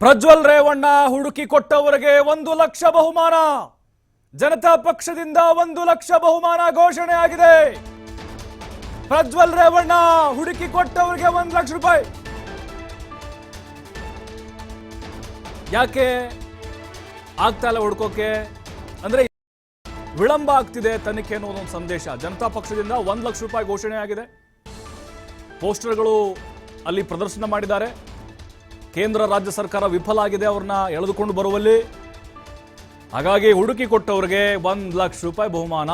ಪ್ರಜ್ವಲ್ ರೇವಣ್ಣ ಹುಡುಕಿ ಕೊಟ್ಟವರಿಗೆ ಒಂದು ಲಕ್ಷ ಬಹುಮಾನ. ಜನತಾ ಪಕ್ಷದಿಂದ ಒಂದು ಲಕ್ಷ ಬಹುಮಾನ ಘೋಷಣೆ ಆಗಿದೆ. ಪ್ರಜ್ವಲ್ ರೇವಣ್ಣ ಹುಡುಕಿ ಕೊಟ್ಟವರಿಗೆ ಒಂದು ಲಕ್ಷ ರೂಪಾಯಿ. ಯಾಕೆ? ಆಗ್ತಾ ಇಲ್ಲ ಹುಡ್ಕೋಕೆ? ಅಂದ್ರೆ ವಿಳಂಬ ಆಗ್ತಿದೆ ತನಿಖೆ ಅನ್ನೋದೊಂದು ಸಂದೇಶ. ಜನತಾ ಪಕ್ಷದಿಂದ ಒಂದು ಲಕ್ಷ ರೂಪಾಯಿ ಘೋಷಣೆ ಆಗಿದೆ. ಪೋಸ್ಟರ್ಗಳು ಅಲ್ಲಿ ಪ್ರದರ್ಶನ ಮಾಡಿದ್ದಾರೆ. ಕೇಂದ್ರ ರಾಜ್ಯ ಸರ್ಕಾರ ವಿಫಲ ಆಗಿದೆ, ಅವ್ರನ್ನ ಎಳೆದುಕೊಂಡು ಬರುವಲ್ಲಿ. ಹಾಗಾಗಿ ಹುಡುಕಿ ಕೊಟ್ಟವರಿಗೆ ಒಂದು ಲಕ್ಷ ರೂಪಾಯಿ ಬಹುಮಾನ.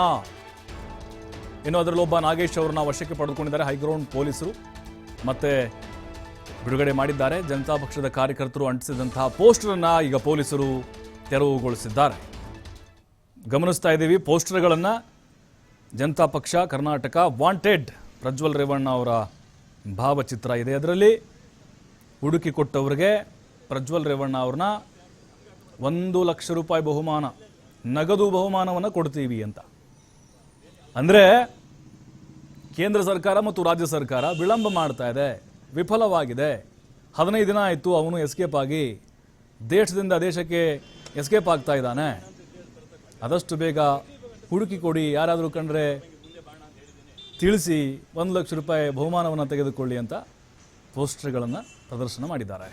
ಇನ್ನು ಅದರಲ್ಲಿ ಒಬ್ಬ ನಾಗೇಶ್ ಅವ್ರನ್ನ ವಶಕ್ಕೆ ಪಡೆದುಕೊಂಡಿದ್ದಾರೆ, ಹೈಗ್ರೌಂಡ್ ಪೊಲೀಸರು. ಮತ್ತೆ ಬಿಡುಗಡೆ ಮಾಡಿದ್ದಾರೆ, ಜನತಾ ಪಕ್ಷದ ಕಾರ್ಯಕರ್ತರು ಅಂಟಿಸಿದಂತಹ ಪೋಸ್ಟರನ್ನ ಈಗ ಪೊಲೀಸರು ತೆರವುಗೊಳಿಸಿದ್ದಾರೆ. ಗಮನಿಸ್ತಾ ಇದ್ದೀವಿ, ಪೋಸ್ಟರ್ಗಳನ್ನು ಜನತಾ ಪಕ್ಷ, ಕರ್ನಾಟಕ ವಾಂಟೆಡ್ ಪ್ರಜ್ವಲ್ ರೇವಣ್ಣ ಅವರ ಭಾವಚಿತ್ರ ಇದೆ ಅದರಲ್ಲಿ. ಹುಡುಕಿ ಕೊಟ್ಟವರಿಗೆ ಪ್ರಜ್ವಲ್ ರೇವಣ್ಣ ಅವ್ರನ್ನ ಒಂದು ಲಕ್ಷ ರೂಪಾಯಿ ಬಹುಮಾನ, ನಗದು ಬಹುಮಾನವನ್ನು ಕೊಡ್ತೀವಿ ಅಂತ. ಅಂದರೆ ಕೇಂದ್ರ ಸರ್ಕಾರ ಮತ್ತು ರಾಜ್ಯ ಸರ್ಕಾರ ವಿಳಂಬ ಮಾಡ್ತಾ ಇದೆ, ವಿಫಲವಾಗಿದೆ. ಹದಿನೈದು ದಿನ ಆಯಿತು, ಅವನು ಎಸ್ಕೇಪ್ ಆಗಿ ದೇಶದಿಂದ ದೇಶಕ್ಕೆ ಎಸ್ಕೇಪ್ ಆಗ್ತಾ ಇದ್ದಾನೆ. ಆದಷ್ಟು ಬೇಗ ಹುಡುಕಿ ಕೊಡಿ, ಯಾರಾದರೂ ಕಂಡ್ರೆ ತಿಳಿಸಿ, ಒಂದು ಲಕ್ಷ ರೂಪಾಯಿ ಬಹುಮಾನವನ್ನು ತೆಗೆದುಕೊಳ್ಳಿ ಅಂತ ಪೋಸ್ಟರ್ಗಳನ್ನು ಪ್ರದರ್ಶನ ಮಾಡಿದ್ದಾರೆ